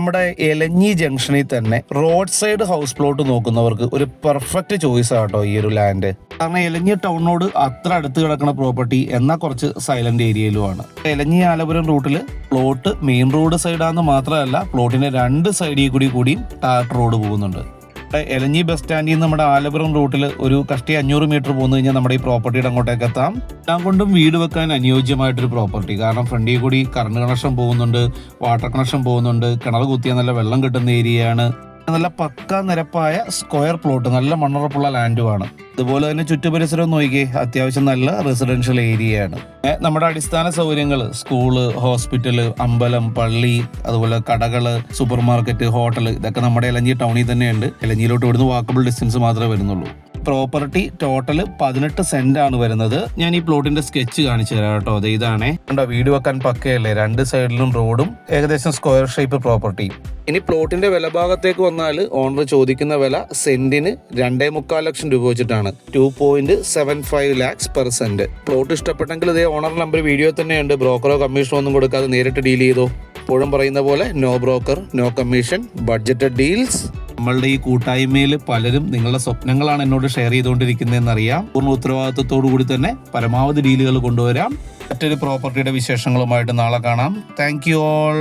നമ്മുടെ എലഞ്ഞി ജംഗ്ഷനിൽ തന്നെ റോഡ് സൈഡ് ഹൗസ് പ്ലോട്ട് നോക്കുന്നവർക്ക് ഒരു പെർഫെക്റ്റ് ചോയ്സ് ആട്ടോ ഈ ഒരു ലാൻഡ് കാരണം എലഞ്ഞി ടൗണിനോട് അത്ര അടുത്ത് കിടക്കുന്ന പ്രോപ്പർട്ടി എന്നാൽ കുറച്ച് സൈലന്റ് ഏരിയയിലുമാണ് എലഞ്ഞി ആലപുരം റൂട്ടിൽ പ്ലോട്ട് മെയിൻ റോഡ് സൈഡാന്ന് മാത്രമല്ല പ്ലോട്ടിന്റെ രണ്ട് സൈഡിൽ കൂടി കൂടിയും ടാർ റോഡ് പോകുന്നുണ്ട്. എലഞ്ഞി ബസ് സ്റ്റാൻഡിൽ നിന്ന് നമ്മുടെ ആലപുരം റൂട്ടിൽ ഒരു കഷ്ടി അഞ്ഞൂറ് മീറ്റർ പോന്നു കഴിഞ്ഞാൽ നമ്മുടെ ഈ പ്രോപ്പർട്ടിയുടെ അങ്ങോട്ടേക്ക് എത്താം. എല്ലാം കൊണ്ടും വീട് വെക്കാൻ അനുയോജ്യമായിട്ടൊരു പ്രോപ്പർട്ടി. കാരണം ഫ്രണ്ടിൽ കൂടി കറണ്ട് കണക്ഷൻ പോകുന്നുണ്ട് വാട്ടർ കണക്ഷൻ പോകുന്നുണ്ട് കിണർ കുത്തിയാൽ നല്ല വെള്ളം കിട്ടുന്ന ഏരിയയാണ്. നല്ല പക്ക നിരപ്പായ സ്ക്വയർ പ്ലോട്ട് നല്ല മണ്ണുറപ്പുള്ള ലാൻഡുമാണ് അതുപോലെ തന്നെ ചുറ്റുപരിസരം നോക്കിയേ അത്യാവശ്യം നല്ല റെസിഡൻഷ്യൽ ഏരിയയാണ് നമ്മുടെ അടിസ്ഥാന സൗകര്യങ്ങൾ സ്കൂൾ ഹോസ്പിറ്റൽ അമ്പലം പള്ളി അതുപോലെ കടകൾ സൂപ്പർ മാർക്കറ്റ് ഹോട്ടൽ ഇതൊക്കെ നമ്മുടെ ഇലഞ്ഞി ടൗണിൽ തന്നെയുണ്ട്. ഇലഞ്ഞിയിലോട്ട് ഇവിടുന്ന് വാക്കബിൾ ഡിസ്റ്റൻസ് മാത്രമേ വരുന്നുള്ളൂ. പ്രോപ്പർട്ടി ടോട്ടൽ പതിനെട്ട് സെന്റ് ആണ് വരുന്നത്. ഞാൻ ഈ പ്ലോട്ടിന്റെ സ്കെച്ച് കാണിച്ചു തരാം കേട്ടോ. അത് ഇതാണേ. കണ്ടോ വീട് വെക്കാൻ പക്കയല്ലേ? രണ്ട് സൈഡിലും റോഡും ഏകദേശം സ്ക്വയർ ഷേപ്പ് പ്രോപ്പർട്ടി. ഇനി പ്ലോട്ടിന്റെ വില ഭാഗത്തേക്ക് വന്നാൽ ഓണർ ചോദിക്കുന്ന വില സെന്റിന് രണ്ടേ മുക്കാൽ ലക്ഷം രൂപ വെച്ചിട്ടാണ്. Two point seven five lakhs per cent. Plot ഇഷ്ടപ്പെട്ടെങ്കിൽ ഇതേ ഓണർ നമ്പർ വീഡിയോ തന്നെയുണ്ട്. ബ്രോക്കറോ കമ്മീഷനോ ഒന്നും കൊടുക്കാതെ നേരിട്ട് ഡീൽ ചെയ്തോ. എപ്പോഴും പറയുന്ന പോലെ no broker no commission budgeted deals നമ്മളുടെ ഈ കൂട്ടായ്മയിൽ പലരും നിങ്ങളുടെ സ്വപ്നങ്ങളാണ് എന്നോട് ഷെയർ ചെയ്തുകൊണ്ടിരിക്കുന്നതെന്ന് അറിയാം പൂർണ ഉത്തരവാദിത്വത്തോടു കൂടി തന്നെ പരമാവധി ഡീലുകൾ കൊണ്ടുവരാം. മറ്റൊരു പ്രോപ്പർട്ടിയുടെ വിശേഷങ്ങളുമായിട്ട് നാളെ കാണാം. Thank you all